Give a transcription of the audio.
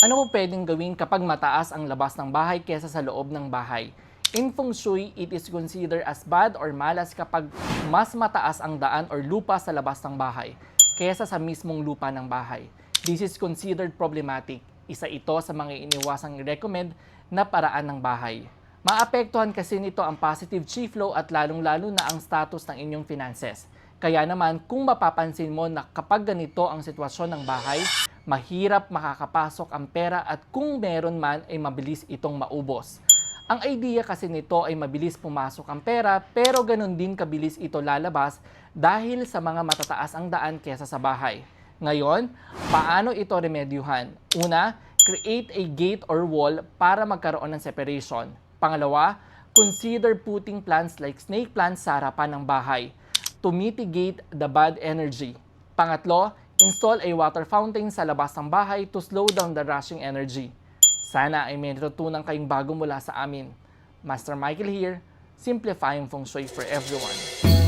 Ano mo pwedeng gawin kapag mataas ang labas ng bahay kesa sa loob ng bahay? In Feng Shui, it is considered as bad or malas kapag mas mataas ang daan or lupa sa labas ng bahay kesa sa mismong lupa ng bahay. This is considered problematic. Isa ito sa mga iniwasang recommend na paraan ng bahay. Maapektuhan kasi nito ang positive chi flow at lalong-lalo na ang status ng inyong finances. Kaya naman, kung mapapansin mo na kapag ganito ang sitwasyon ng bahay, mahirap makakapasok ang pera at kung meron man ay mabilis itong maubos. Ang idea kasi nito ay mabilis pumasok ang pera pero ganun din kabilis ito lalabas dahil sa mga matataas ang daan kesa sa bahay. Ngayon, paano ito remedyuhan? Una, create a gate or wall para magkaroon ng separation. Pangalawa, consider putting plants like snake plants sa harapan ng bahay to mitigate the bad energy. Pangatlo, install a water fountain sa labas ng bahay to slow down the rushing energy. Sana ay may natutunan kayong bago mula sa amin. Master Michael here, simplifying feng shui for everyone.